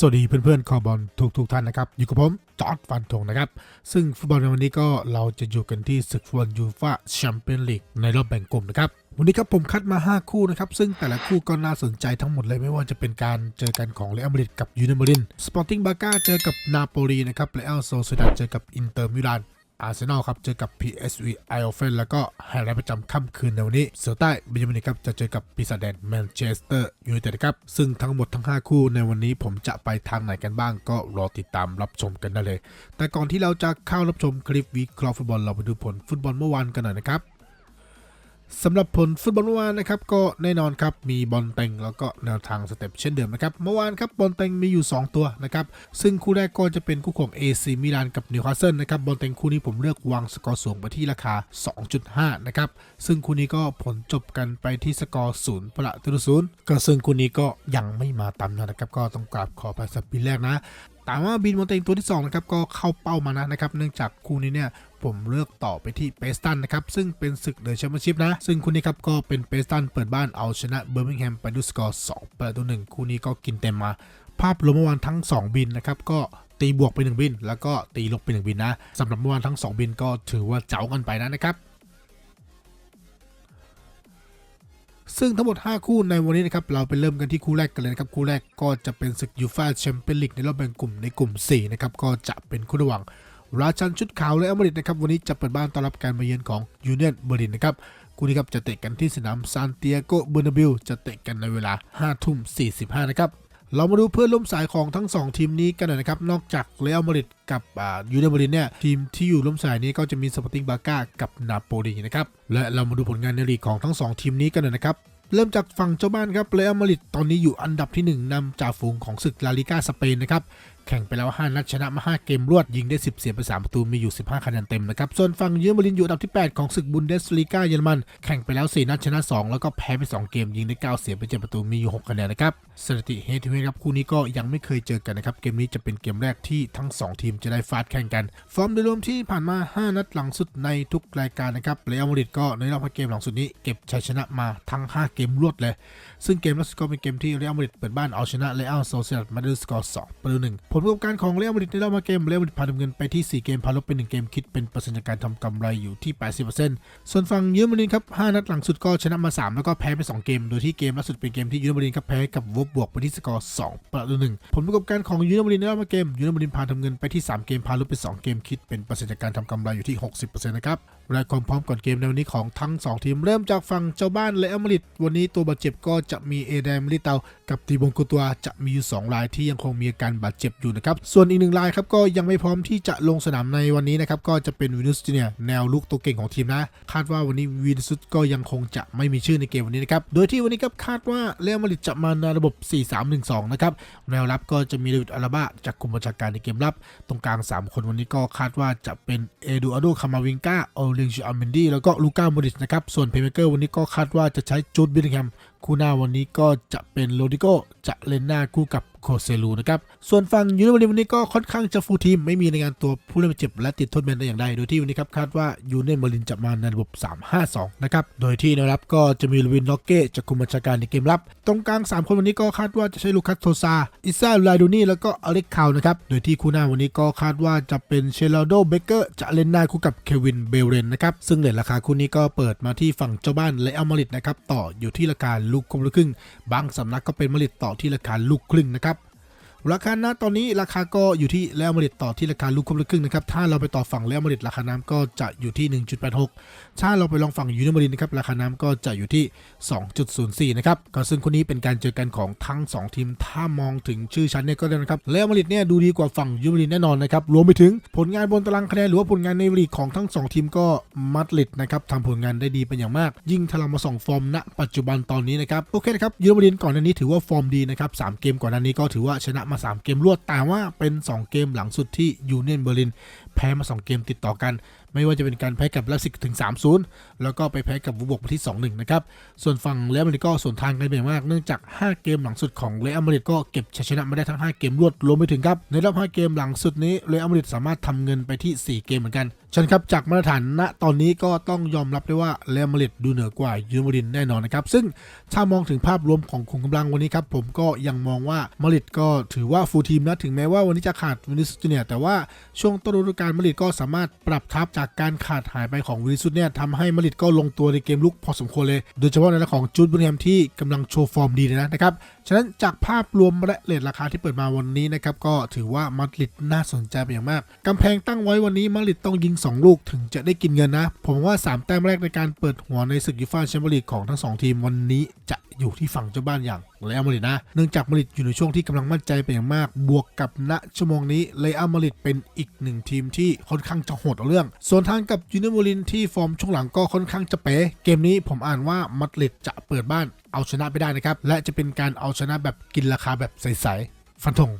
สวัสดีเพื่อนๆคอบอลทุกทุกๆท่านนะครับ อยู่กับผมจอร์ดฟันธงนะครับ ซึ่งฟุตบอลในวันนี้ก็เราจะอยู่กันที่ศึกฟุตบอลยูฟ่าแชมเปี้ยนลีกในรอบแบ่งกลุ่มนะครับ วันนี้ครับผมคัดมา 5 คู่นะครับ ซึ่งแต่ละคู่ก็น่าสนใจทั้งหมดเลยไม่ว่าจะเป็นการเจอกันของเรอัลมาดริดกับยูเนมารินสปอร์ติ้งบาก้าเจอกับนาโปลีนะครับเรอัลโซเซดาเจอกับอินเตอร์มิลาน อาร์เซนอลครับ เจอกับ PSV ไอโอเฟนแล้วก็ไฮไลท์ประจำค่ำคืนในวันนี้ เสือใต้เบนจามินครับ จะเจอกับปีศาจแดงแมนเชสเตอร์ยูไนเต็ดครับ ซึ่งทั้งหมดทั้ง 5 คู่ในวันนี้ผมจะไปทางไหนกันบ้าง ก็รอติดตามรับชมกันได้เลย แต่ก่อนที่เราจะเข้ารับชมคลิปวิเคราะห์ฟุตบอลเราไปดูผลฟุตบอลเมื่อวานกันหน่อยนะครับ สำหรับผลฟุตบอลเมื่อวานนะครับก็แน่นอนครับมีบอลเต็งแล้วก็แนวทางสเต็ปเช่นเดิมนะครับเมื่อวานครับบอลเต็งมีอยู่ 2 ตัวนะครับซึ่งคู่แรกก็จะเป็นคู่ของ AC มิลานกับนิวคาสเซิลนะครับบอลเต็งคู่นี้ผมเลือกวางสกอร์สูงไปที่ราคา 2.5 นะครับซึ่งคู่นี้ก็ผลจบกันไปที่สกอร์ศูนย์ประตูศูนย์ก็ซึ่งคู่นี้ก็ยังไม่มาตามนะครับก็ต้องกราบขอไปสับปีแรกนะ แต่ว่าบินโมเตงตัวที่2นะครับก็เข้าเป้ามานะนะครับเนื่องจากคู่นี้เนี่ยผมเลือกต่อไปที่เปสตันนะครับซึ่งเป็นศึกเดอะแชมเปี้ยนชิพนะ ซึ่งคู่นี้ครับก็เป็นเปสตันเปิดบ้านเอาชนะเบอร์มิงแฮมไปด้วยสกอร์2ประตูหนึ่งคู่นี้ก็กินเต็มมา ภาพรวมเมื่อวานทั้ง 2 บินนะครับก็ตีบวกไป 1 บิน แล้วก็ตีลบไป 1 บินนะสำหรับเมื่อวานทั้ง 2 บินก็ถือว่าเจ๋ากันไปนะนะครับ ซึ่งทั้งหมด 5 คู่ในวันนี้นะครับ เราไปเริ่มกันที่คู่แรกกันเลยนะครับ คู่แรกก็จะเป็นศึกยูฟ่าแชมเปี้ยนลีกในรอบแบ่งกลุ่มในกลุ่ม 4 นะครับ ก็จะเป็นคู่ระหว่างราชันชุดขาวและอเมริกนะครับ วันนี้จะเปิดบ้านต้อนรับการมาเยือนของยูเนียนเบอร์ลินนะครับคู่นี้ครับจะเตะกันที่สนามซานเตียโกเบอร์นาบิลจะเตะกันในเวลา5ทุ่ม45นะครับ เรามาดูเพื่อนร่วมสายของทั้ง 2 ทีมนี้กันหน่อยนะครับ นอกจากเรอัลมาดริดกับยูเนเบอรินเนี่ยทีมที่อยู่ร่วมสายนี้ก็จะมีสปอร์ติ้งบาก้ากับนาโปลีนะครับและเรามาดูผลงานในลีกของทั้ง 2 ทีมนี้กันหน่อยนะครับเริ่มจากฝั่งเจ้าบ้านครับเรอัลมาดริดตอนนี้อยู่อันดับที่ 1นำจ่าฝูงของศึกลาลิก้าสเปนนะครับ แข่งไปแล้ว 5 นัดชนะมา 5 เกมรวดยิงได้ 10 เสียไป 3 ประตูมีอยู่ 15 คะแนนเต็มนะครับ ส่วนฝั่งเยอรมนีอยู่อันดับที่ 8 ของศึกบุนเดสลีกาเยอรมัน แข่งไปแล้ว 4 นัดชนะ 2 แล้วก็แพ้ไป 2 เกมยิงได้ 9 เสียไป 7 ประตูมีอยู่ 6 คะแนนนะครับสถิติเฮดทูเฮดครับคู่นี้ก็ยังไม่เคยเจอกันนะครับ เกมนี้จะเป็นเกมแรกที่ทั้ง 2 ทีมจะได้ฟาดแข่งกัน ฟอร์มโดยรวมที่ผ่านมา 5 นัดหลังสุดในทุกรายการนะครับเรอัลมาดริดก็ในรอบ5เกมหลังสุดนี้เก็บชัยชนะมาทั้ง 5 เกมรวดเลย ซึ่งเกมล่าสุดก็เป็นเกมที่เรอัลมาดริดเปิดบ้านเอาชนะเรอัลโซเซดัดมาด้วยสกอร์2ประตู1ผลประกอบการของเรอัลมาดริดในรอบมาเกมเรอัลมาดริดพาดำเงินไปที่ 4 เกมพาลบไป1เกมคิดเป็นเปอร์เซ็นต์การทำกำไรอยู่ที่ 80%ส่วนฝั่งเยอรมนีครับ 5 นัดหลังสุดก็ชนะมา 3 แล้วก็แพ้ไป 2 เกม โดยที่เกมล่าสุดเป็นเกมที่ยูเนมรินครับแพ้กับวบบวกไปที่สกอร์ 2 ประตู1ผลประกอบการของยูเนมรินในรอบมาเกมยูเนมรินพาทำเงินไปที่ 3 เกมพาลบไป2เกมคิดเป็นเปอร์เซ็นต์การทำกำไรอยู่ที่ 60%นะครับและความพร้อมก่อนเกมในวันนี้ของทั้ง 2 ทีมเริ่มจากฝั่งเจ้าบ้านเรอัลมาดริดวันนี้ตัวบาดเจ็บก็จะมีเอเดมลิเตา กับตีบงกุตัวจะมีอยู่2รายที่ยังคงมีอาการบาดเจ็บอยู่นะครับ ส่วนอีกหนึ่งรายครับก็ยังไม่พร้อมที่จะลงสนามในวันนี้นะครับ ก็จะเป็นวินุสเนียแนวลุกตัวเก่งของทีมนะ คาดว่าวันนี้วินุสก็ยังคงจะไม่มีชื่อในเกมวันนี้นะครับ โดยที่วันนี้ครับคาดว่าเรอัลมาดริดจะมาในระบบ 4-3-1-2 นะครับ แนวรับก็จะมีเดวิดอาราบาจากกลุ่มบัญชาการในเกมรับ ตรงกลาง 3 คนวันนี้ก็คาดว่าจะเป็นเอดูอาโดคามาวิงกาโอลิงชิอาเมนดี้แล้วก็ลูก้าโมดิชนะครับ ส่วนเพย์เมเกอร์วันนี้ก็คาดว่าจะใช้จูดบิลแฮมคู่หน้าวันนี้ก็จะเป็นโรดิโกจะเล่นหน้าคู่กับโคเซลูนะครับ ส่วนฝั่งยูเนวันวันนี้ก็ค่อนข้างจะฟูลทีม ไม่มีรายงานตัวผู้เล่นเจ็บและติดโทษแบนแต่อย่างใด โดยที่วันนี้ครับคาดว่ายูเนเบอร์ลินจะมาในระบบ 3-5-2 นะครับ โดยที่แนวรับก็จะมีลูวินล็อกเก้จากคุมบัญชาการในเกมรับ ตรงกลาง 3 คนวันนี้ก็คาดว่าจะใช้ลูคัสโทซา อิซาลาดูนี่แล้วก็อเล็กคาวนะครับ โดยที่คู่หน้าวันนี้ก็คาดว่าจะเป็นเชลโดเบเกอร์จะเล่นหน้าคู่กับเควินเบลเรนนะครับ ซึ่งเลทราคาคู่นี้ก็เปิดมาที่ฝั่งเจ้าบ้านและอัลมาริดนะครับต่ออยู่ที่ราคาลูกคมลูกครึ่งบางสำนักก็เป็นมาริดต่อที่ราคาลูกครึ่งนะครับ ราคาน้ำตอนนี้ราคาก็อยู่ที่แล้วมาริดต่อที่ราคาลูกคมลูกครึ่งนะครับ ถ้าเราไปต่อฝั่งแล้วมาริดราคาน้ำก็จะอยู่ที่ 1.86 ถ้าเราไปลองฝั่งยูนิมารินนะครับราคาน้ำก็จะอยู่ที่ 2.04 นะครับก็ซึ่งคนนี้เป็นการเจอกันของทั้ง 2 ทีม ถ้ามองถึงชื่อชั้นเนี่ยก็ได้นะครับ แล้วมาริดเนี่ยดูดีกว่าฝั่งยูนิมารินแน่นอนนะครับ รวมไปถึงผลงานบนตารางคะแนนหรือว่าผลงานในลีกของทั้ง 2 ทีมก็มัดลิดนะครับทำผลงานได้ดีเป็นอย่างมาก ยิ่งถ้าเรามาส่องฟอร์มณปัจจุบันตอนนี้นะครับโอเคนะครับยูนิมารินก่อนหน้านี้ถือว่าฟอร์มดีนะครับสามเกมก่อนหน้านี้ก็ถือว่าชนะมา 3 เกมรวด แต่ว่าเป็น 2 เกมหลังสุดที่ยูเนียนเบอร์ลินแพ้มา 2 เกมติดต่อกัน ไม่ว่าจะเป็นการแพ้กับลาซิกถึง 3-0 แล้วก็ไปแพ้กับวูบกมาที่ 2-1 นะครับ ส่วนฝั่งเรอัลมาดริดก็ส่วนทางกันเป็นมาก เนื่องจาก 5 เกมหลังสุดของเรอัลมาดริดก็เก็บชัยชนะมาได้ทั้ง 5 เกมรวดรวมไปถึงครับในรอบ 5 เกมหลังสุดนี้เรอัลมาดริดสามารถทำเงินไปที่ 4 เกมเหมือนกันฉันครับจากมาตรฐานณตอนนี้ก็ต้องยอมรับได้ว่าเรอัลมาดริดดูเหนือกว่ายูเนมาดริดแน่นอนนะครับ ซึ่งถ้ามองถึงภาพรวมของขุมกำลังวันนี้ครับ ผมก็ยังมองว่ามาดริดก็ถือว่าฟูลทีมนะ ถึงแม้ว่าวันนี้จะขาดวินิสตูเนียแต่ว่าช่วงต้นฤดูกาลมาดริดก็สามารถปรับทับจากการขาดหายไปของวินิสุสเนี่ยทำให้มาดริดก็ลงตัวในเกมลุกพอสมควรเลย โดยเฉพาะในเรื่องของจูดบุญแฮมที่กำลังโชว์ฟอร์มดีเลยนะครับ ฉะนั้นจากภาพรวมและเลทราคาที่เปิดมาวันนี้นะครับก็ถือว่ามาดริดน่าสนใจเป็นอย่างมากกำแพงตั้งไว้วันนี้มาดริดต้องยิง 2 ลูกถึงจะได้กินเงินนะ ผมว่า 3 แต้มแรกในการเปิดหัวในศึกยูฟ่าแชมเปี้ยนลีกของทั้ง 2 ทีมวันนี้จะ อยู่ที่ฝั่งเจ้าบ้านอย่างเลอัลมาริดนะ เนื่องจากมาริดอยู่ในช่วงที่กำลังมั่นใจเป็นอย่างมาก บวกกับณชั่วโมงนี้เลอัลมาริดเป็นอีกหนึ่งทีมที่ค่อนข้างจะโหดเอาเรื่อง ส่วนทางกับยูเนโมลินที่ฟอร์มช่วงหลังก็ค่อนข้างจะเป๋เกมนี้ผมอ่านว่ามาดริดจะเปิดบ้านเอาชนะไปได้นะครับและจะเป็นการเอาชนะแบบกินราคาแบบใสๆฟันธง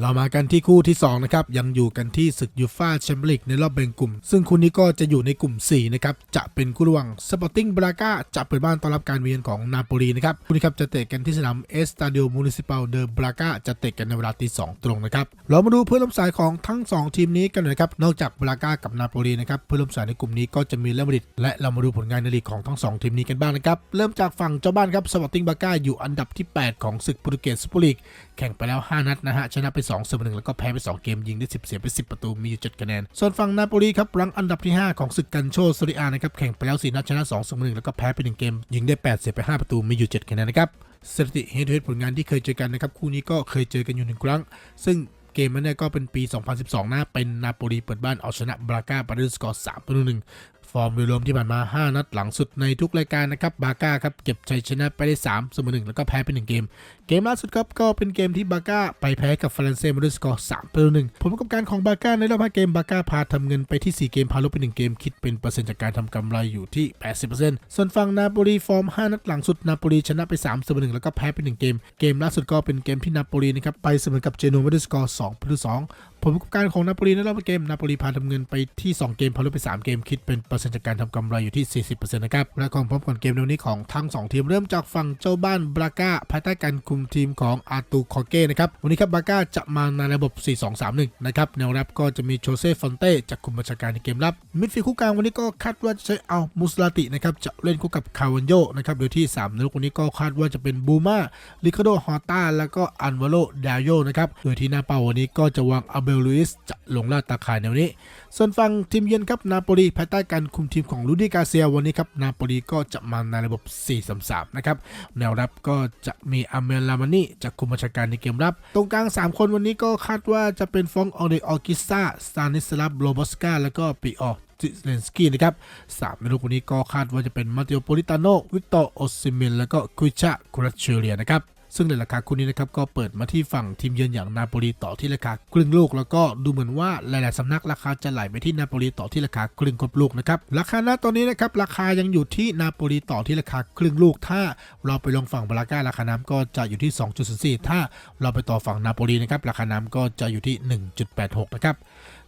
เรามากันที่คู่ที่ 2 นะครับ ยังอยู่กันที่ศึกยูฟ่าแชมเปี้ยนลีกในรอบแบ่งกลุ่ม ซึ่งคู่นี้ก็จะอยู่ในกลุ่ม 4 นะครับ จะเป็นคู่ระหว่างสปอร์ติ้งบราก้าจะเปิดบ้านต้อนรับการเวียนของนาโปลีนะครับ คู่นี้ครับจะเตะกันที่สนามเอสตาดิโอมูนิซิปัลเดอบราก้าจะเตะกันในเวลาตี2ตรงนะครับ เรามาดูเพื่อนร่วมสายของทั้ง 2 ทีมนี้กันหน่อยครับ นอกจากบราก้ากับนาโปลีนะครับ เพื่อนร่วมสายในกลุ่มนี้ก็จะมีเรอัลมาดริดและเรามาดูผลงานในลีกของทั้งสองทีมนี้กันบ้างนะครับ เริ่มจากฝั่งเจ้าบ้านครับสปอร์ติ้งบราก้าอยู่อันดับที่ 8 ของศึกโปรตุเกสซูเปอร์ลีกแข่งไปแล้ว 5 นัดนะฮะชนะไป2เสมอ1แล้วก็แพ้ไป 2 เกมยิงได้ 10 เสียไป 10 ประตูมีอยู่ 7 คะแนน ส่วนฝั่งนาโปลีครับรังอันดับที่ 5 ของศึกกันโชซริอานะครับแข่งไปแล้ว4นัดชนะ2เสมอ1แล้วก็แพ้ไป 1 เกม ยิงได้ 8 เสียไป 5 ประตูมีอยู่ 7 คะแนนนะครับสถิติเฮดเฮดผลงานที่เคยเจอกันนะครับคู่นี้ก็เคยเจอกันอยู่หนึ่งครั้ง ซึ่งเกมนั้นก็เป็นปี 2012 นะ เป็นนาโปลีเปิดบ้านเอาชนะบราก้าไปด้วยสกอร์3ต่อ1ฟอร์มโดยรวมที่ผ่านมา 5 นัดหลังสุดในทุกรายการนะครับ บาก้าครับ เก็บชัยชนะไปได้ 3 เสมอ1แล้วก็แพ้ไป 1 เกม กมล่าสุดครับก็เป็นเกมที่บาก้าไปแพ้กับฝรั่งเศสมาด้วยสกอร์3ต่อ1ผลประกอบการของบาก้าในรอบ5เกมบาก้าพาทำเงินไปที่ 4 เกมพาลบไป1เกมคิดเป็นเปอร์เซ็นต์จากการทำกำไรอยู่ที่ 80%ส่วนฝั่งนาโปลีฟอร์ม 5 นัดหลังสุดนาโปลีชนะไป3เสมอ1แล้วก็แพ้ไป 1 เกม เกมล่าสุดก็เป็นเกมที่นาโปลีนะครับไปเสมอกับเจโนมาด้วยสกอร์2ต่อ2ผลประกอบการของนาโปลีในรอบเกม นาโปลีพาทำเงินไปที่ 2 เกมพาลบไป 3 เกม คิดเป็นเปอร์เซ็นต์จากการทำกำไรอยู่ที่ 40%นะครับและของพบก่อนเกมในวันนี้ของทั้ง 2 ทีมเริ่มจากฝั่งเจ้าบ้านบราก้าภายใต้การคุมทีมของอาตูคอเก้นะครับวันนี้ครับบราก้าจะมาในระบบ 4-2-3-1 นะครับแนวรับก็จะมีโชเซ่ฟอนเต้จากคุมบัญชาการในเกมรับมิดฟิลด์คู่กลางวันนี้ก็คาดว่าจะใช้เอามุสลาตินะครับจะเล่นคู่กับคาวันโยนะครับโดยที่3ในลูกวันนี้ก็คาดว่าจะเป็นบูมาลิคาโดฮอต้าแล้วก็อันวาโลดาโยนะครับโดยที่หน้าเป้าวันนี้ก็จะวางอาเบลลุยสจะลงล่าตาข่ายแนวนี้ ส่วนฝั่งทีมเยือนครับนาโปลีภายใต้การคุมทีมของลูดิกาเซียวันนี้ครับนาโปลีก็จะมาในระบบ 4-3-3 นะครับ แนวรับก็จะมีอาเมลลามานีจากคุมบัญชาการในเกมรับ ตรงกลาง 3 คนวันนี้ก็คาดว่าจะเป็นฟองออเดออกิซ่าสตานิสลาบโลบอสกาแล้วก็ปีออซิเลนสกี้นะครับสามในลูกวันนี้ก็คาดว่าจะเป็นมาเตโอโปลิตาโน วิกตอร์โอซิเมน แล้วก็คุยชะคูรัชเชเรียนะครับ ซึ่งในราคาคู่นี้นะครับก็เปิดมาที่ฝั่งทีมเยือนอย่างนาโปลีต่อที่ราคาครึ่งลูกแล้วก็ดูเหมือนว่าหลายๆสำนักราคาจะไหลไปที่นาโปลีต่อที่ราคาครึ่งครบลูกนะครับราคาณตอนนี้นะครับราคายังอยู่ที่นาโปลีต่อที่ราคาครึ่งลูก ถ้าเราไปลงฝั่งบราก้าราคาน้ำก็จะอยู่ที่ 2.04 ถ้าเราไปต่อฝั่งนาโปลีนะครับราคาน้ำก็จะอยู่ที่ 1.86 นะครับ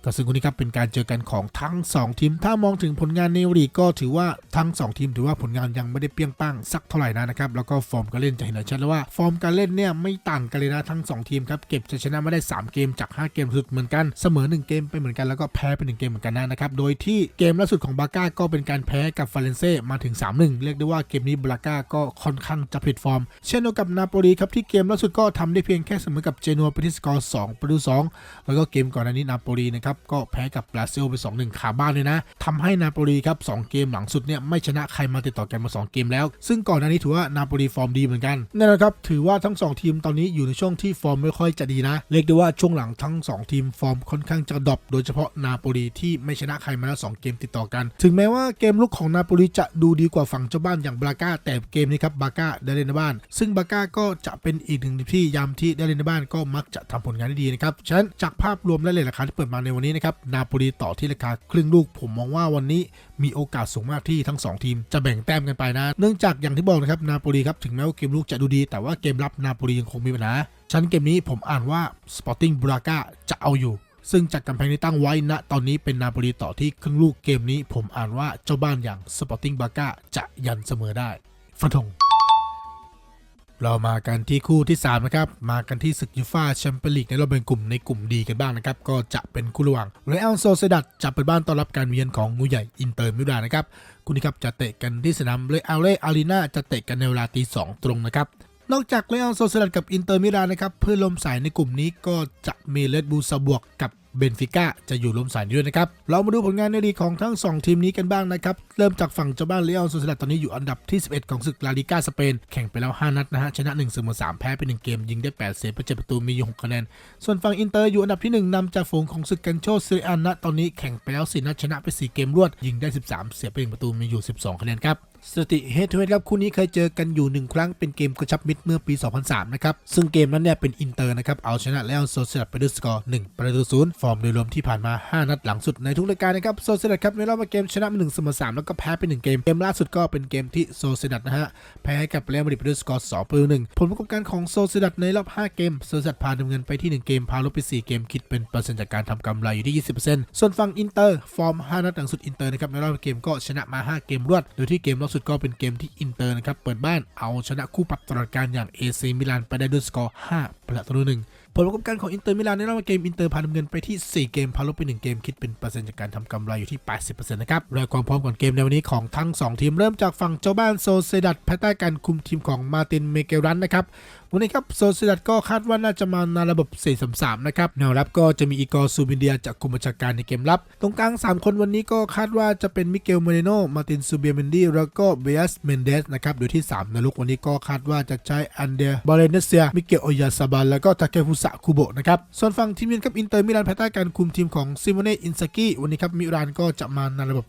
ก็ซึ่งคู่นี้ครับเป็นการเจอกันของทั้ง 2 ทีม ถ้ามองถึงผลงานในลีกก็ถือว่าทั้ง 2 ทีมถือว่าผลงานยังไม่ได้เปรี้ยงป้งสักเท่าไหร่นะนะครับแล้วก็ฟอร์มการเล่นจะเห็นชัดเลยว่าฟอร์มการเล่นเนี่ยไม่ต่างกันเลยนะทั้ง 2 ทีมครับเก็บชัยชนะมาได้ 3 เกมจาก 5 เกมสุดเหมือนกันเสมอ 1 เกมไปเหมือนกันแล้วก็แพ้ไป1เกมเหมือนกันนะนะครับโดยที่เกมล่าสุดของบาก้าก็เป็นการแพ้กับฟาเรนเซ่มาถึง 3-1 เรียกได้ว่าเกมนี้บาก้าก็ค่อนข้างจะผิดฟอร์ม เช่นเดียวกับนาโปลีครับที่เกมล่าสุดก็ทำได้เพียงแค่เสมอกับเจนัวไปที่สกอร์2ประตู2แล้วก็เกมก่อนหน้านี้นาโปลีนะครับก็แพ้กับบราซิลไป 2-1 ขาบ้านเลยนะทำให้นาโปลีครับ 2 เกมหลังสุดเนี่ยไม่ชนะใครมาติดต่อกันมา 2 เกมแล้ว ซึ่งก่อนหน้านี้ถือว่านาโปลีฟอร์มดีเหมือนกันนั่นะครับ ถือว่าทั้ง 2 ทีมตอนนี้อยู่ในช่วงที่ฟอร์มไม่ค่อยจะดีนะ เรียกได้ว่าช่วงหลังทั้ง 2 ทีมฟอร์มค่อนข้างจะดรอปโดยเฉพาะนาโปลีที่ไม่ชนะใครมาแล้ว 2 เกมติดต่อกัน ถึงแม้ว่าเกมลุกของนาโปลีจะดูดีกว่าฝั่งเจ้าบ้านอย่างบราก้าแต่เกมนี้ครับบราก้าได้เล่นในบ้าน ซึ่งบราก้าก็จะเป็นอีกหนึ่งที่ยามที่ได้เล่นในบ้านก็มักจะทำผลงานได้ดีนะครับฉะนั้นจากภาพรวมและเลทราคาที่เปิดมาในวันนี้นะครับนาโปลีต่อที่ราคาครึ่งลูก ผมมองว่าวันนี้มีโอกาสสูงมากที่ทั้ง 2 ทีม จะแบ่งแต้มกันไปนะ เนื่องจากอย่างที่บอกนะครับนาโปลีครับถึงแม้ว่าเกมลุกจะดูดี แต่ว่าเกมรับนาโปลียังคงมีปัญหาฉะนันเกมนี้ผมอ่านว่า Sporting Braga จะเอาอยู่ซึ่งจากกำแพงที่ตั้งไว้ณตอนนี้เป็นนาโปลีต่อที่ครึ่งลูกเกมนี้ ผมอ่านว่าเจ้าบ้านอย่างสปอร์ติ้งบาก้าจะยันเสมอได้ฟันธง เรามากันที่คู่ที่ 3 นะครับ มากันที่ศึกยูฟ่าแชมเปี้ยนลีกในรอบแบ่งกลุ่มในกลุ่มดีกันบ้างนะครับ ก็จะเป็นคู่ระหว่างเรอัลโซเซดัดจะเปิดบ้านต้อนรับการเยือนของงูใหญ่อินเตอร์มิลานนะครับคู่นี้ครับจะเตะกันที่สนามเรอัลเล่อารีนาจะเตะกันในเวลาตีสองตรงนะครับนอกจากเรอัลโซเซดัดกับอินเตอร์มิลานนะครับเพื่อนลมสายในกลุ่มนี้ก็จะมีเลดบูซาบวกกับ เบนฟิก้าจะอยู่ร่วมสายด้วยนะครับ เรามาดูผลงานในลีกของทั้ง 2 ทีมนี้กันบ้างนะครับ เริ่มจากฝั่งเจ้าบ้านเรอัลโซเซดัดตอนนี้อยู่อันดับที่ 11 ของศึกลาลิก้าสเปน แข่งไปแล้ว 5 นัดนะฮะ ชนะ1เสมอ3แพ้ไป 1 เกม ยิงได้ 8เซฟไป7ประตูมีอยู่6คะแนน ส่วนฝั่งอินเตอร์อยู่อันดับที่ 1นำจากฝูงของศึกกันโชเซเรียนนะตอนนี้แข่งไปแล้ว4นัดชนะไป 4 เกมรวด ยิงได้ 13 เสียไป1ประตูมีอยู่ 12 คะแนนครับ สถิติเฮดทูเฮดครับคู่นี้เคยเจอกันอยู่ 1 ครั้งเป็นเกมกระชับมิตรเมื่อปี 2003 นะครับ ซึ่งเกมนั้นเนี่ยเป็นอินเตอร์นะครับ เอาชนะแล้วโซเซดัดไปด้วยสกอร์ 1 ประตูศูนย์ฟอร์มโดยรวมที่ผ่านมา 5 นัดหลังสุดในทุกรายการนะครับโซเซดัดครับในรอบมาเกมชนะไป1เสมอ3แล้วก็แพ้ไป1เกม เกมล่าสุดก็เป็นเกมที่โซเซดัดนะฮะแพ้กับเรอัลมาดริดไปด้วยสกอร์2ประตู1ผลประกอบการของโซเซดัดในรอบ 5 เกมโซเซดัดพาดำเนินไปที่ 1 เกมพาลบไป 4 เกมคิดเป็นเปอร์เซ็นต์จากการทำกำไรอยู่ที่ 20%ส่วนฝั่งอินเตอร์ฟอร์ม 5 นัดหลังสุดอินเตอร์นะครับในรอบเกมก็ชนะมา 5 เกมรวดโดยที่เกมล่าสุดก็เป็นเกมที่อินเตอร์นะครับ เปิดบ้านเอาชนะคู่ปรับตลอดการอย่างเอซีมิลานไปได้ด้วยสกอร์ 5 ประตูหนึ่งผลประกอบการของอินเตอร์มิลานในรอบเกมอินเตอร์พาดำเนินไปที่ 4 เกมพาลบไป 1 เกมคิดเป็นเปอร์เซ็นต์จากการทำกำไรอยู่ที่ 80%นะครับรายความพร้อมก่อนเกมในวันนี้ของทั้ง 2 ทีมเริ่มจากฝั่งเจ้าบ้านโซเซดัดภายใต้การคุมทีมของมาตินเมเกรันนะครับ วันนี้ครับโซเซดัดก็คาดว่าน่าจะมาในระบบ 4-3-3 นะครับ แนวรับก็จะมีอีกอร์ซูบินเดียจากคุมบัญชาการในเกมรับ ตรงกลาง 3 คนวันนี้ก็คาดว่าจะเป็นมิเกลเมเนโน มาร์ตินซูเบียเมนดีแล้วก็เบียสเมนเดสนะครับโดยที่3ในลุกวันนี้ก็คาดว่าจะใช้อันเดบาเลเนเซีย มิเกลโอยาซาบันแล้วก็ทาเคฟุสะคุโบะนะครับ ส่วนฝั่งทีมเยือนครับอินเตอร์มิลานภายใต้การคุมทีมของซิโมเน่อินซากิวันนี้ครับมิรานก็จะมาในระบบ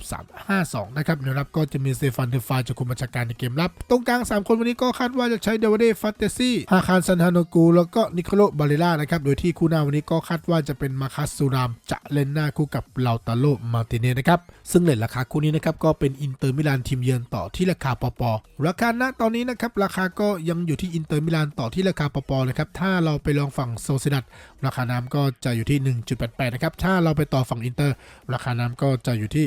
3-5-2 นะครับแนวรับก็จะมีเซฟานเดฟาจากคุมบัญชาการในเกมรับ ตรงกลาง 3 คนวันนี้ก็คาดว่าจะใช้เดวเดฟัตเตซี่าคารซันฮานกู แล้วก็นิโคโลบาเลล่านะครับ โดยที่คู่หน้าวันนี้ก็คาดว่าจะเป็นมาคัสซูรามจะเล่นหน้าคู่กับลาตาโลมาร์ติเนนะครับ ซึ่งเลทราคาคู่นี้นะครับก็เป็นอินเตอร์มิลานทีมเยือนต่อที่ราคาปปอราคาณตอนนี้นะครับราคาก็ยังอยู่ที่อินเตอร์มิลานต่อที่ราคาปปอนะครับถ้าเราไปลองฝั่งโซเซดัดราคาน้ำก็จะอยู่ที่ 1.88นะครับถ้าเราไปต่อฝั่งอินเตอร์ราคาน้ำก็จะอยู่ที่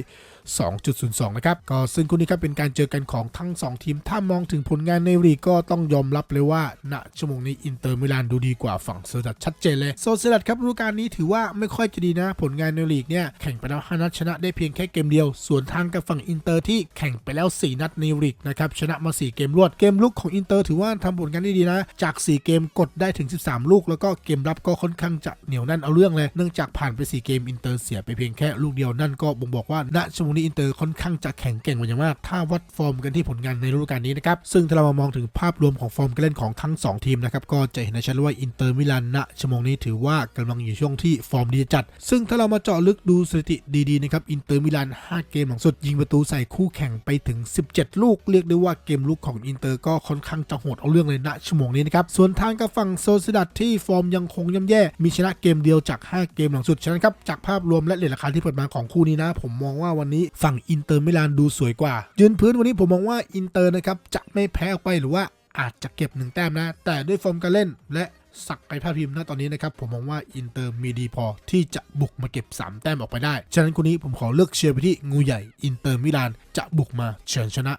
2.02 นะครับ ก็ซึ่งคู่นี้ครับเป็นการเจอกันของทั้ง 2 ทีม ถ้ามองถึงผลงานในลีกก็ต้องยอมรับเลยว่า ณ ชั่วโมงนี้อินเตอร์มิลานดูดีกว่าฝั่งโซดัดชัดเจนเลย โซเซดัดครับฤดูกาลนี้ถือว่าไม่ค่อยจะดีนะ ผลงานในลีกเนี่ยแข่งไปแล้ว5นัดชนะได้เพียงแค่เกมเดียว ส่วนทางกับฝั่งอินเตอร์ที่แข่งไปแล้ว 4 นัดในลีกนะครับชนะมา 4 เกมรวด เกมลุกของอินเตอร์ถือว่าทำผลงานได้ดีนะ จาก 4 เกมกดได้ถึง 13 ลูก แล้วก็เกมรับก็ค่อนข้างจะเหนียวแน่นเอาเรื่องเลย เนื่องจากผ่านไป 4 เกมอินเตอร์เสียไปเพียงแค่ลูกเดียวนั่นก็บ่งบอกว่าณชั่วโมงนี้อินเตอร์ค่อนข้างจะแข็งแกร่งเป็นอย่างมาก ถ้าวัดฟอร์มกันที่ผลงานในฤดูกาลนี้นะครับ ซึ่งถ้าเรามามองถึงภาพรวมของฟอร์มการเล่นของทั้ง 2 ทีมนะครับ ก็จะเห็นได้ชัดว่าอินเตอร์มิลานณชั่วโมงนี้ถือว่ากำลังอยู่ช่วงที่ฟอร์มดีจัด ซึ่งถ้าเรามาเจาะลึกดูสถิติดีๆนะครับ อินเตอร์มิลาน 5 เกมหลังสุดยิงประตูใส่คู่แข่งไปถึง 17 ลูก เรียกได้ว่าเกมลุกของอินเตอร์ก็ค่อนข้างจะโหดเอาเรื่องเลยณชั่วโมงนี้นะครับ ส่วนทางกับฝั่งโซซิดัดที่ฟอร์มยังคงย่ำแย่ มีชนะเกมเดียวจาก 5 เกมหลังสุด ฉะนั้นครับจากภาพรวมและเลทราคาที่เปิดมาของคู่นี้นะ ผมมองว่าวันนี้ฝั่งอินเตอร์มิลานดูสวยกว่า ยืนพื้นวันนี้ผมมองว่าอินเตอร์นะครับจะไม่แพ้ออกไปหรือว่าอาจจะเก็บหนึ่งแต้มนะ แต่ด้วยฟอร์มการเล่นและศักยภาพทีมณตอนนี้นะครับ ผมมองว่าอินเตอร์มีดีพอที่จะบุกมาเก็บ 3 แต้มออกไปได้ ฉะนั้นคู่นี้ผมขอเลือกเชียร์ไปที่งูใหญ่อินเตอร์มิลานจะบุกมาเฉินชนะ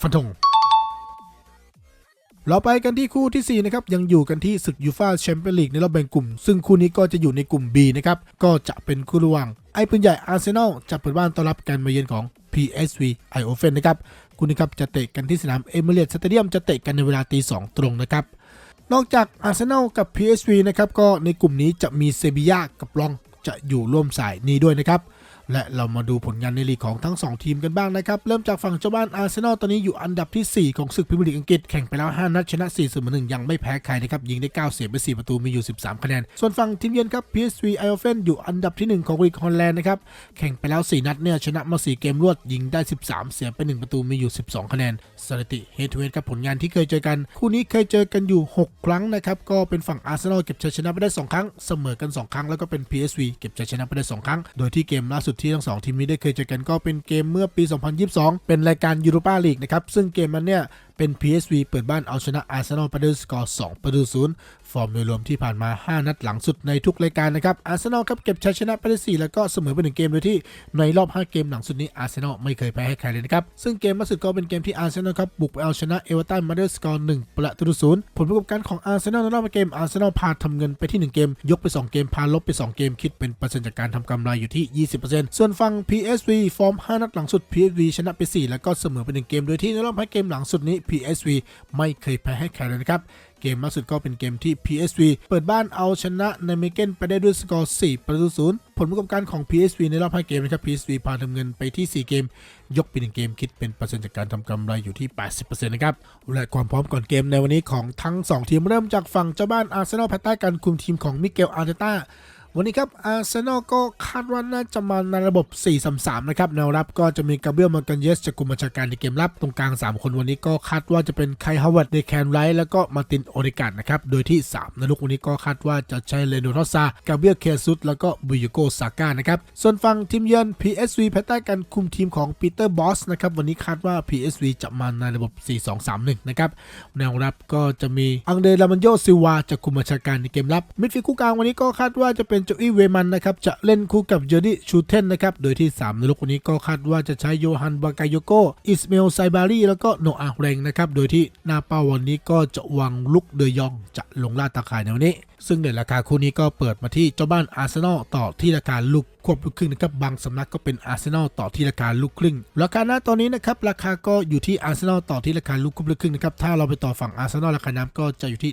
ฟันธง เราไปกันที่คู่ทีสี่ 4 นะครับ ยังอยู่กันที่ศึกยูฟาแชมเปี้ยนลีกในรอบแบ่งกลุ่ม ซึ่งคู่นี้ก็จะอยู่ในกลุ่ม B นะครับ ก็จะเป็นคู่ระหว่างไอ้ปืนใหญ่อาร์เซนอลจะเปิดบ้านต้อนรับการมาเยือนของ PSV ไอโอเฟนนะครับคู่นี้ครับจะเตะกันที่สนามเอมิเรตสเตเดียมจะเตะกันในเวลาตีสองตรงนะครับนอกจากอาร์เซนอลกับ PSV นะครับก็ในกลุ่มนี้จะมีเซบียากับลองจะอยู่ร่วมสายนี้ด้วยนะครับ และเรามาดูผลงานในลีกของทั้ง 2 ทีมกันบ้างนะครับ เริ่มจากฝั่งเจ้าบ้านอาร์เซนอลตอนนี้อยู่อันดับทีสี่ 4 ของศึกพรีเมียร์ลีกอังกฤษแข่งไปแล้ว 5 นัดชนะ4เสมอ1ยังไม่แพ้ใครนะครับ ยิงได้ 9 เสียไป 4 ประตูมีอยู่ 13 คะแนน ส่วนฝั่งทีมเยือนครับ PSV e i o f e n อยู่อันดับที่ 1 ของลีกฮอลแลนด์นะครับแข่งไปแล้ว 4 นัดเนี่ยชนะมา4เกมรวดยิงได้ 13 เสียไป 1 ประตูมีอยู่ 12 คะแนนสถิติเฮดทูเฮดครับผลงานที่เคยเจอกัน คู่นี้เคยเจอกันอยู่ 6 ครั้งนะครับก็เป็นฝั่งอาร์เซนอลเก็บชัยชนะไปได้ 2 ครั้งเสมอกัน 2 ครั้งแล้วก็เป็น PSV เก็บชัยชนะไปได้ 2 ครั้ง โดยที่เกมล่าสุดที่ทั้งสองทีมนี้ได้เคยเจอกันก็เป็นเกมเมื่อปี 2022 เป็นรายการยูโรปาลีกนะครับซึ่งเกมมันเนี่ยเป็น PSV เปิดบ้านเอาชนะอาร์เซนอลไปด้วยสกอร์ 2 ประตูศูนย์ฟอร์มโดยรวมที่ผ่านมา 5 นัดหลังสุดในทุกรายการนะครับอาร์เซนอลครับเก็บชัยชนะไปได้4แล้วก็เสมอไป1เกมโดยที่ในรอบ 5 เกมหลังสุดนี้อาร์เซนอลไม่เคยแพ้ให้ใครเลยนะครับซึ่งเกมล่าสุดก็เป็นเกมที่อาร์เซนอลครับบุกไปเอาชนะเอเวอร์ตันมาด้วยสกอร์ 1 ประตูศูนย์ผลประกอบการของอาร์เซนอลในรอบเกมอาร์เซนอลพาทำเงินไปที่ 1 เกม ยกไป 2 เกมพาลบไป 2 เกมคิดเป็นเปอร์เซ็นต์จากการทำกำไรอยู่ที่ 20%ส่วนฝั่ง PSV ฟอร์ม 5 นัดหลังสุด PSV ชนะไป 4 แล้วก็เสมอไป1เกมโดยที่ในรอบ5เกมหลังสุดนี้ PSV ไม่เคยแพ้ให้ใครเลยนะครับ เกมล่าสุดก็เป็นเกมที่ PSV เปิดบ้านเอาชนะในเมเกนไปได้ด้วยสกอร์ 4 ประตูศูนย์ผลประกอบการของ PSV ในรอบ 5 เกมนะครับ PSV พาทำเงินไปที่ 4 เกม ยกไป1เกมคิดเป็นเปอร์เซ็นต์จากการทำกำไรอยู่ที่ 80%นะครับและความพร้อมก่อนเกมในวันนี้ของทั้ง 2 ทีมเริ่มจากฝั่งเจ้าบ้านอาร์เซนอลภายใต้การคุมทีมของมิเกลอาร์เตต้า วันนี้ครับอาร์เซนอลก็คาดว่าน่าจะมาในระบบ 4-3-3 นะครับแนวรับก็จะมีกาเบรียลมากันเยสจากกลุ่มบัญชาการในเกมรับตรงกลาง 3 คนวันนี้ก็คาดว่าจะเป็นไคฮาวเวิร์ดเดแคนไรท์แล้วก็มาร์ตินโอเดการ์นะครับ โดยที่3ในลูกวันนี้ก็คาดว่าจะใช้เลโนทอซากาเบรียลเคซุสแล้วก็บุยโกซาก้านะครับ ส่วนฝั่งทีมเยือน PSV ภายใต้การคุมทีมของปีเตอร์บอสนะครับวันนี้คาดว่า PSV จะมาในระบบ 4-2-3-1 นะครับแนวรับก็จะมีอังเดรลามันโยซิวาจากคุมบัญชาการในเกมรับมิดฟิลด์คู่กลางวันนี้ก็คาดว่าจะเป็นโจอีเวมันนะครับจะเล่นคู่กับเจอร์ดี้ชูเทนนะครับโดยที่3ในลูกคนนี้ก็คาดว่าจะใช้โยฮันบากายโยโกอิสเมลไซบารีแล้วก็โนอาเรงนะครับโดยที่หน้าเป้าวันนี้ก็จะวางลุกเดยองจะลงล่าตาข่ายในวันนี้ ซึ่งในราคาคู่นี้ก็เปิดมาที่เจ้าบ้านอาร์เซนอลต่อที่ราคาลูกควบลูกครึ่งนะครับบางสำนักก็เป็นอาร์เซนอลต่อที่ราคาลูกครึ่ง ราคาหน้าตอนนี้นะครับราคาก็อยู่ที่อาร์เซนอลต่อที่ราคาลูกควบลูกครึ่งนะครับถ้าเราไปต่อฝั่งอาร์เซนอลราคาน้ำก็จะอยู่ที่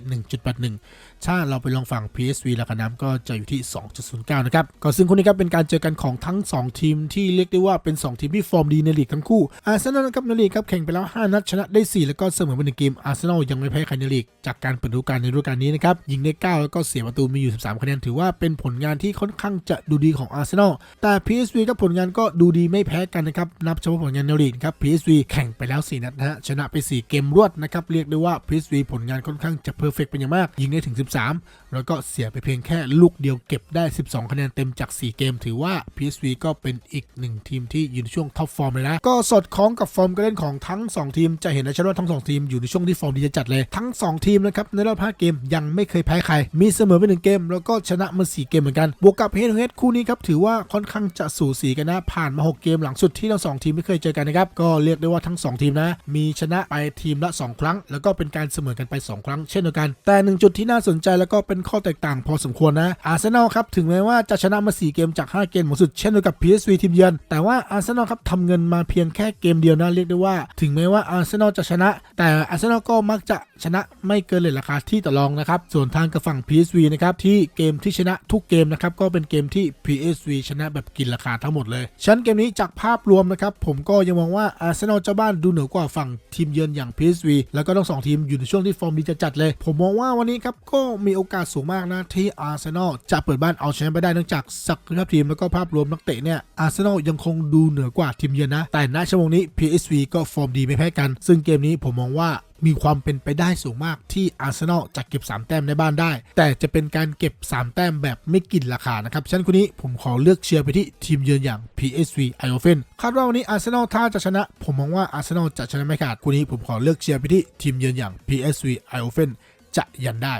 1.81 ถ้าเราไปลองฝั่ง PSV ราคาน้ำก็จะอยู่ที่ 2.09 นะครับก็ซึ่งคู่นี้ครับเป็นการเจอกันของทั้ง 2 ทีมที่เรียกได้ว่าเป็น 2 ทีมที่ฟอร์มดีในลีกทั้งคู่อาร์เซนอลนะครับในลีกครับแข่งไปแล้ว5นัดชนะได้ 4 แล้วก็เสมอไปหนึ่งเกมอาร์เซนอลยังไม่แพ้ใครในลีกจากการเปิดฤดูกาลในฤดูกาลนี้นะครับยิงได้ 9 แล้วก็เสียประตูมีอยู่ 13 คะแนน ถือว่าเป็นผลงานที่ค่อนข้างจะดูดีของอาร์เซนอล แต่ PSV ครับผลงานก็ดูดีไม่แพ้กันนะครับ นับเฉพาะผลงานในลีกครับ PSV แข่งไปแล้ว 4 นัดนะฮะ ชนะไป 4 เกมรวดนะครับ เรียกได้ว่า PSV ผลงานค่อนข้างจะเพอร์เฟกเป็นอย่างมาก ยิงได้ถึง 13 แล้วก็เสียไปเพียงแค่ลูกเดียวเก็บได้ 12 คะแนนเต็มจาก 4 เกม ถือว่า PSV ก็เป็นอีกหนึ่งทีมที่อยู่ในช่วงท็อปฟอร์มเลยนะ ก็สอดคล้องกับฟอร์มการเล่นของทั้ง 2 ทีม จะเห็นได้ชัดว่าทั้ง 2 ทีมอยู่ในช่วงที่ฟอร์มดีจัดเลย ทั้ง 2 ทีมนะครับในรอบ 5 เกมยังไม่เคยแพ้ใคร มีเสมอไป1เกม แล้วก็ชนะมา 4 เกมเหมือนกัน บวกกับเฮดเฮดคู่นี้ครับถือว่าค่อนข้างจะสูสีกันนะ ผ่านมา 6 เกมหลังสุดที่ทั้งสองทีมไม่เคยเจอกันนะครับ ก็เรียกได้ว่าทั้ง 2 ทีมนะ มีชนะไปทีมละ 2 ครั้ง แล้วก็เป็นการเสมอกันไป 2 ครั้ง เช่นเดียวกัน แต่หนึ่งจุดที่น่าสนใจแล้วก็เป็นข้อแตกต่างพอสมควรนะ อาร์เซนอลครับ ถึงแม้ว่าจะชนะมา 4 เกมจาก 5 เกมหมดสุด เช่นเดียวกับ PSV ทีมเยือน แต่ว่าอาร์เซนอลครับทำเงินมาเพียงแค่เกมเดียวนะ เรียกได้ว่า ถึงแม้ว่าอาร์เซนอลจะชนะ แต่อาร์เซนอลก็มักจะชนะไม่เกินเลทราคาที่ต่อรองนะครับ ส่วนทางกับฝั่ง PSV นะครับที่เกมที่ชนะทุกเกมนะครับก็เป็นเกมที่ PSV ชนะแบบกินราคาทั้งหมดเลยฉะนันเกมนี้จากภาพรวมนะครับผมก็ยังมองว่าอาร์เซนอลเจ้าบ้านดูเหนือกว่าฝั่งทีมเยือนอย่าง PSV แล้วก็ทั้งสองทีมอยู่ในช่วงที่ฟอร์มดีจัดๆเลย ผมมองว่าวันนี้ครับก็มีโอกาสสูงมากนะที่อาร์เซนอลจะเปิดบ้านเอาชนะไปได้เนื่องจากศักยภาพทีมแล้วก็ภาพรวมนักเตะเนี่ยอาร์เซนอลยังคงดูเหนือกว่าทีมเยือนนะ แต่ณชั่วโมงนี้ PSV ก็ฟอร์มดีไม่แพ้กัน ซึ่งเกมนี้ผมมองว่ามีความเป็นไปได้สูงมากที่อาร์เซนอลจะเก็บ 3 แต้มในบ้านได้ แต่จะเป็นการเก็บ 3 แต้มแบบไม่กินราคานะครับฉันคนนี้ผมขอเลือกเชียร์ไปที่ทีมเยือนอย่าง PSV e i o f e n คาดว่าวันนี้อาร์เซนอลถ้าจะชนะ ผมมองว่าอาร์เซนอลจะชนะไม่ขาดคนนี้ผมขอเลือกเชียร์ไปที่ทีมเยือนอย่าง PSV e i o f e n จะยันได้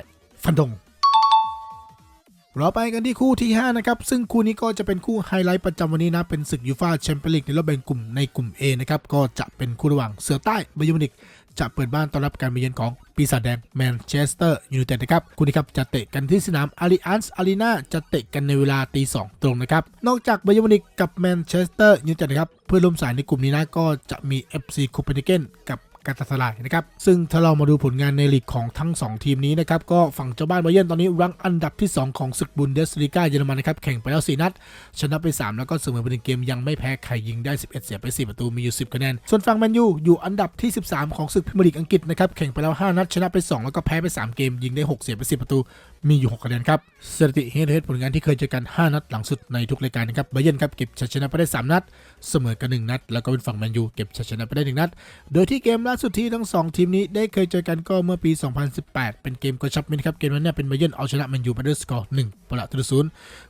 ฟันธง เราไปกันที่คู่ที่ 5 นะครับ ซึ่งคู่นี้ก็จะเป็นคู่ไฮไลท์ประจำวันนี้นะ เป็นศึกยูฟาแชมเปี้ยนลีกในรอบแบ่งกลุ่มในกลุ่ม A นะครับ ก็จะเป็นคู่ระหว่างเสือใต้บาเยอร์มินิกจะเปิดบ้านต้อนรับการมาเยือนของปีศาจแดงแมนเชสเตอร์ยูไนเต็ดนะครับ คู่นี้ครับจะเตะกันที่สนามอาริอันส์อารีนาจะเตะกันในเวลาตีสองตรงนะครับ นอกจากบาเยอร์มินิกกับแมนเชสเตอร์ยูไนเต็ดนะครับ เพื่อนร่วมสายในกลุ่มนี้นะก็จะมี FC โคเปนเฮเกนกับ การตัดสลายนะครับซึ่งถ้าเรามาดูผลงานในลีกของทั้ง 2 ทีมนี้นะครับก็ฝั่งเจ้าบ้านบาเยิร์นตอนนี้รั้งอันดับที่ 2 ของศึกบุนเดสลีกาเยอรมันนะครับแข่งไปแล้ว 4 นัด ชนะไป 3 แล้วก็เสมอไปหนึ่งเกมยังไม่แพ้ใครยิงได้ 11 เสียไป 4 ประตูมีอยู่ 10คะแนนส่วนฝั่งแมนยูอยู่อันดับที่ 13 ของศึกพรีเมียร์ลีกอังกฤษนะครับแข่งไปแล้ว 5 นัด ชนะไป 2 แล้วก็แพ้ไป 3 เกม ยิงได้ 6 เสียไป 10 ประตูมีอยู่ 6คะแนนครับสถิติเฮดเฮดผลงานที่เคยเจอกัน 5 นัดหลังสุดในทุกรายการนะครับบาเยิร์นครับเก็บชัยชนะไปได้ 3 นัด เสมอกัน 1 นัด แล้วก็เป็นฝั่งแมนยูเก็บชัยชนะไปได้ 1 นัด โดยที่เกมล่าล่าสุดที่ทั้ง 2 ทีมนี้ได้เคยเจอกันก็เมื่อปี 2018 เป็นเกมกระชับมิตรครับ เกมนั้นเนี่ยเป็นบาเยิร์นเอาชนะแมนยูไปด้วยสกอร์1ประตูศูนย์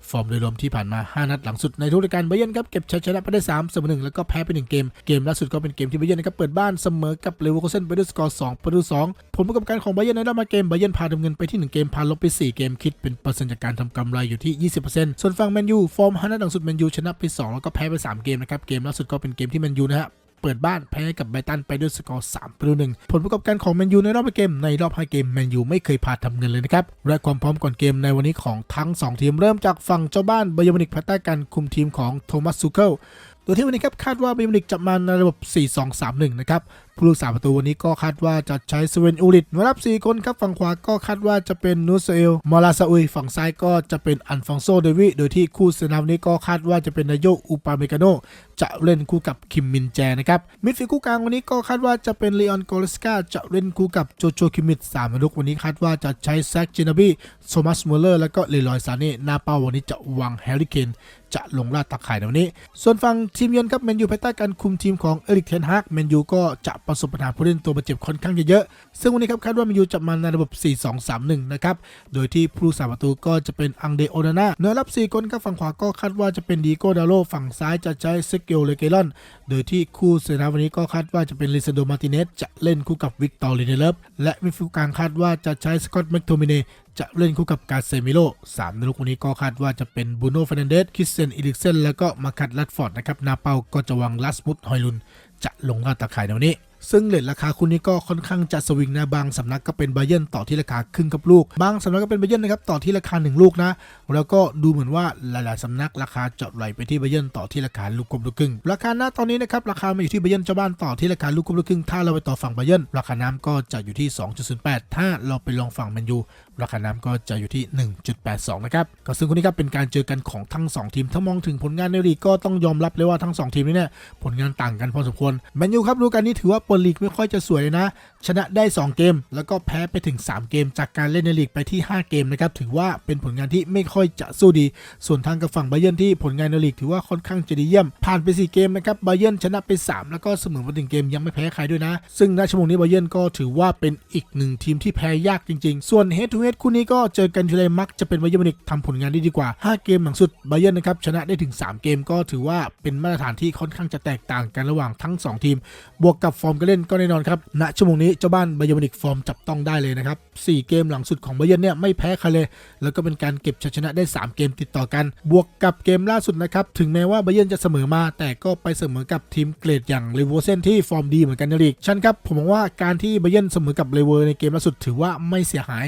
ฟอร์มโดยรวมที่ผ่านมา 5 นัดหลังสุดในทุกรายการบาเยิร์นครับเก็บชัยชนะไปได้3เสมอ1แล้วก็แพ้ไป1เกม เกมล่าสุดก็เป็นเกมที่บาเยิร์นนะครับเปิดบ้านเสมอกับเลเวอร์คูเซนไปด้วยสกอร์2ประตู2ผลประกอบการของบาเยิร์นในรอบมาเกมบาเยิร์นพาดำเนินไปที่1เกมพาลบไป4เกมคิดเป็นเปอร์เซ็นต์จากการทำกำไรอยู่ที่ 20%ส่วนฝั่งแมนยูฟอร์ม5นัดหลังสุดแมนยูชนะไป2แล้วก็แพ้ไปสามเกมนะครับเกมล่าสุดก็เป็นเกมที่แมนยูนะฮะ เปิดบ้านแพ้กับไบตันไปด้วยสกอร์3ประตูหนึ่งผลประกอบการของแมนยูในรอบเกมในรอบ5เกมแมนยูไม่เคยพลาดทำเงินเลยนะครับ และความพร้อมก่อนเกมในวันนี้ของทั้ง 2 ทีมเริ่มจากฝั่งเจ้าบ้านไบยอร์มิวนิกภายใต้การคุมทีมของโทมัสซูเคิลโดยที่วันนี้ครับคาดว่าไบยอร์มิวนิกจะมาในระบบ 4-2-3-1 นะครับผู้รักษาประตูวันนี้ก็คาดว่าจะใช้สเวนอูริตมารับ 4 คนครับฝั่งขวาก็คาดว่าจะเป็นนูเอลมอลาซาอุยฝั่งซ้ายก็จะเป็นอันฟองโซเดวิโดยที่คู่สนามนี้ก็คาดว่าจะเป็นนายโยอุปาเมกาโนจะเล่นคู่กับคิมมินแจนะครับมิดฟิลด์คู่กลางวันนี้ก็คาดว่าจะเป็นเลออนโกลสกาจะเล่นคู่กับโจโจคิมมิดสามมนุษย์วันนี้คาดว่าจะใช้แซคจินาบีโซมัสมูเลอร์แล้วก็เลลอยซาเน่หน้าเป้าวันนี้จะวางแฮร์รี่เคนจะลงลาดตะข่ายในวันนี้ ส่วนฝั่งทีมเยือนครับแมนยูภายใต้การคุมทีมของเอริกเทนฮากแมนยูก็จะประสบปัญหาผู้เล่นตัวบาดเจ็บค่อนข้างจะเยอะ ซึ่งวันนี้ครับคาดว่ามนยูจะมาในระบบ 4-2-3-1 นะครับ โดยที่ผู้รักษาประตูก็จะเป็นอังเดโอนาน่าเนื้อรับ 4 คนครับฝั่งขวาก็คาดว่าจะเป็นดีโกดาโลฝั่งซ้ายจะใช้เซเกลเลเกลอน โดยที่คู่เซนาวันนี้ก็คาดว่าจะเป็นลิซาโดมาติเนสจะเล่นคู่กับวิกตอร์ลิเนเลฟและมิดฟิลกลางคาดว่าจะใช้สกอตแมคโทมิเนจะเล่นคู่กับกาเซมิโลสามในลูกวันนี้ก็คาดว่าจะเป็นบูโน่เฟรนเดสคิสเซนอิลิกเซน แล้วก็มาคัตลัดฟอร์ดนะครับ นาเปาก็จะวางลัสมุดฮอยลุน จะลงลาดตะข่ายในวันนี้ ซึ่งเลทราคาคุณนี้ก็ค่อนข้างจะสวิงนะบางสำนักก็เป็นไบเยนต่อที่ราคาครึ่งกับลูก บางสำนักก็เป็นไบเยนนะครับต่อที่ราคา 1 ลูกนะ แล้วก็ดูเหมือนว่าหลายๆสำนักราคาจะไหลไปที่ไบเยนต่อที่ราคาลูกกลมลูกครึ่งราคาหน้าตอนนี้นะครับราคามาอยู่ที่ไบเยนเจ้าบ้านต่อที่ราคาลูกกลมลูกครึ่งถ้าเราไปต่อฝั่งไบเยนราคาน้ำก็จะอยู่ที่ 2.08 ถ้าเราไปลองฝั่งแมนยูราคาน้ำก็จะอยู่ที่ 1.82 นะครับ ก็ซึ่งคนนี้ครับเป็นการเจอกันของทั้ง 2 ทีม ถ้ามองถึงผลงานในลีกก็ต้องยอมรับเลยว่าทั้ง 2 ทีมนี้เนี่ยผลงานต่างกันพอสมควร แมนยูครับรู้กันนี้ถือว่าเปิดลีกไม่ค่อยจะสวยเลยนะ ชนะได้ 2 เกม แล้วก็แพ้ไปถึง 3 เกม จากการเล่นในลีกไปที่ 5 เกมนะครับ ถือว่าเป็นผลงานที่ไม่ค่อยจะสู้ดี ส่วนทางกับฝั่งไบเยนที่ผลงานในลีกถือว่าค่อนข้างจะดีเยี่ยม ผ่านไป 4 เกมนะครับ ไบเยนชนะไป 3 แล้วก็เสมอมาถึงเกมยังไม่แพ้ใครด้วยนะ ซึ่งณชั่วโมงนี้ไบเยนก็ถือว่าเป็นอีกหนึ่งทีมที่แพ้ยากจริง ๆ ส่วนเฮดทูเฮดคู่นี้ก็เจอกันทีไรมักจะเป็นไบเยอร์มิวนิกทำผลงานได้ดีกว่า 5 เกมหลังสุดไบเยอร์นะครับชนะได้ถึง 3 เกมก็ถือว่าเป็นมาตรฐานที่ค่อนข้างจะแตกต่างกันระหว่างทั้ง 2 ทีม บวกกับฟอร์มการเล่นก็แน่นอนครับณชั่วโมงนี้เจ้าบ้านไบเยอร์มิวนิกฟอร์มจับต้องได้เลยนะครับ4เกมหลังสุดของไบเยอร์เนี่ยไม่แพ้ใครเลย แล้วก็เป็นการเก็บชัยชนะได้ 3 เกมติดต่อกัน บวกกับเกมล่าสุดนะครับถึงแม้ว่าไบเยอร์จะเสมอมา แต่ก็ไปเสมอกับทีมเกรดอย่างเลเวอร์เซนที่ฟอร์มดีเหมือนกันในลีกฉันครับผมมองว่าการที่ไบเยร์เสมอกับเลเวอร์ในเกมล่าสุดถือว่าไม่เสียหาย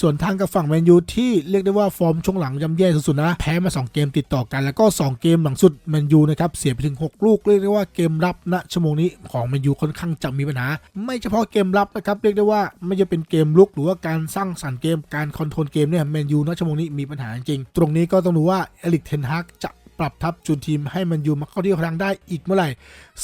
ส่วนทางกับฝั่งแมนยูที่เรียกได้ว่าฟอร์มช่วงหลังย่ำแย่สุดๆนะ แพ้มา 2 เกมติดต่อกัน แล้วก็ 2 เกมหลังสุดแมนยูนะครับเสียไปถึง 6 ลูกเรียกได้ว่าเกมรับณชั่วโมงนี้ของแมนยูค่อนข้างจะมีปัญหา ไม่เฉพาะเกมรับนะครับเรียกได้ว่าไม่จะเป็นเกมลุกหรือว่าการสร้างสรรค์เกมการคอนโทรลเกมเนี่ยแมนยูณชั่วโมงนี้มีปัญหาจริง ตรงนี้ก็ต้องดูว่าเอลิกเทนฮากจะ ปรับทับจูนทีมให้มันยูมาเข้าที่เข้าทางได้อีกเมื่อไหร่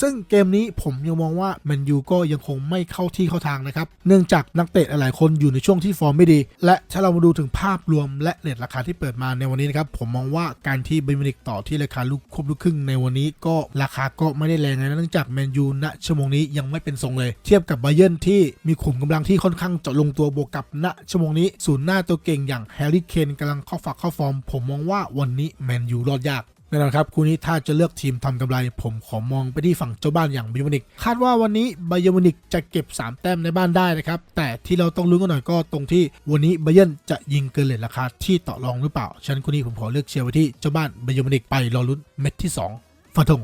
ซึ่งเกมนี้ผมยังมองว่าแมนยูก็ยังคงไม่เข้าที่เข้าทางนะครับ เนื่องจากนักเตะหลายคนอยู่ในช่วงที่ฟอร์มไม่ดี และถ้าเรามาดูถึงภาพรวมและเลทราคาที่เปิดมาในวันนี้นะครับผมมองว่าการที่เบมินิกต่อที่ราคาลูกครบลูกครึ่งในวันนี้ก็ราคาก็ไม่ได้แรงนะเนื่องจากแมนยูณชั่วโมงนี้ยังไม่เป็นทรงเลย เทียบกับไบเยร์นที่มีขุมกำลังที่ค่อนข้างเจาะลงตัวบวกกับณชั่วโมงนี้ศูนย์หน้าตัวเก่งอย่างแฮร์รี่เคนกำลังเข้าฝักเข้าฟอร์ม ผมมองว่าวันนี้แมนยูรอดยาก แน่นอนครับคู่นี้ถ้าจะเลือกทีมทำกำไร ผมขอมองไปที่ฝั่งเจ้าบ้านอย่างไบเยร์นมิวนิกคาดว่าวันนี้ไบเยร์นมิวนิกจะเก็บ 3 แต้มในบ้านได้นะครับ แต่ที่เราต้องลุ้นกันหน่อยก็ตรงที่วันนี้ไบเยร์นจะยิงเกินเลทราคาที่ต่อรองหรือเปล่าฉะนั้นคู่นี้ผมขอเลือกเชียร์ไว้ที่เจ้าบ้านไบเยมนิกไปรอลุ้นเม็ดที่ 2ฟันธง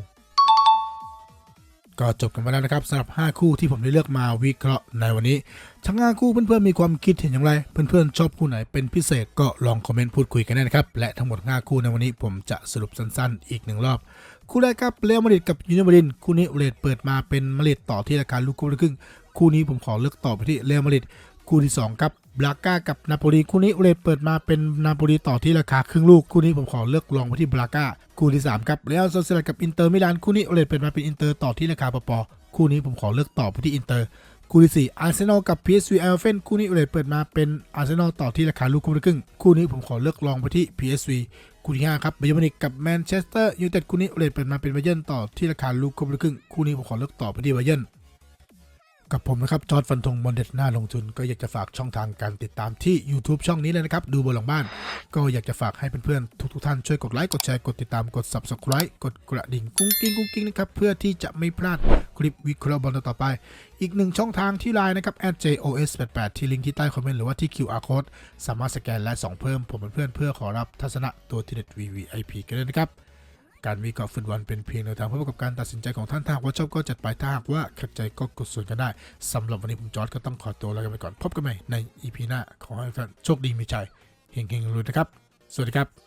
ก็จบกันไปแล้วนะครับสำหรับ 5 คู่ที่ผมได้เลือกมาวิเคราะห์ในวันนี้ทั้ง 5 คู่เพื่อนๆมีความคิดเห็นอย่างไร เพื่อนๆชอบคู่ไหนเป็นพิเศษก็ลองคอมเมนต์พูดคุยกันได้นะครับ และทั้งหมด 5 คู่ในวันนี้ผมจะสรุปสั้นๆ อีกหนึ่งรอบ คู่แรกครับเรอัลมาดริดกับยูเนมารินคู่นี้เรทเปิดมาเป็นมาดริดต่อที่ราคาลูกคู่ละครึ่ง คู่นี้ผมขอเลือกต่อไปที่เรอัลมาดริดคู่ที่2ครับ บราก้ากับนาโปลีคู่นี้เรทเปิดมาเป็นนาโปลีต่อที่ราคาครึ่งลูกคู่นี้ผมขอเลือกลองไปที่บราก้าคู่ที่3ครับเรอัลโซเซลกับอินเตอร์มิลานคู่นี้เรทเปิดมาเป็นอินเตอร์ต่อที่ราคาปปอคู่นี้ผมขอเลือกต่อไปที่อินเตอร์คู่ที่ 4 อาร์เซนอลกับ PSV เอลเฟนคู่นี้เรทเปิดมาเป็นอาร์เซนอลต่อที่ราคาลูกคู่ละครึ่งคู่นี้ผมขอเลือกลองไปที่ PSV คู่ที่5ครับไบเยอร์มิวนิกกับแมนเชสเตอร์ยูไนเต็ดคู่นี้เรทเปิดมาเป็นไบเยร์นต่อที่ราคาลูกคู่ละครึ่งคู่นี้ผมขอเลือกต่อไปที่ไบเยน กับผมนะครับ จอร์ดฟันธงมอนเด็ดหน้าลงทุน ก็อยากจะฝากช่องทางการติดตามที่ YouTube ช่องนี้เลยนะครับ ดูบนหลังบ้าน ก็อยากจะฝากให้เพื่อนๆทุกๆท่านช่วยกดไลค์ กดแชร์ กดติดตาม กด Subscribe กดกระดิ่งกุ้งกิ้งกุ้งกิ้งนะครับ เพื่อที่จะไม่พลาดคลิปวิเคราะห์บอลต่อไป อีกหนึ่งช่องทางที่ไลน์นะครับ @jos88 ที่ลิงก์ที่ใต้คอมเมนต์หรือว่าที่ QR code สามารถสแกนและส่องเพิ่มผมเป็นเพื่อนเพื่อขอรับทัศนะตัวทีเด็ด VVIP กันเลยนะครับ การวิเคราะห์ฟุตบอลเป็นเพียงแนวทางเพื่อประกอบการตัดสินใจของท่านถ้าหากว่าชอบก็จัดไปถ้าหากว่าขัดใจก็กดส่วนกันได้สำหรับวันนี้ผมจอร์ดก็ต้องขอตัวลากันไปก่อนพบกันใหม่ในอีพีหน้าขอให้ท่านโชคดีมีใจเฮงๆรวยนะครับ สวัสดีครับ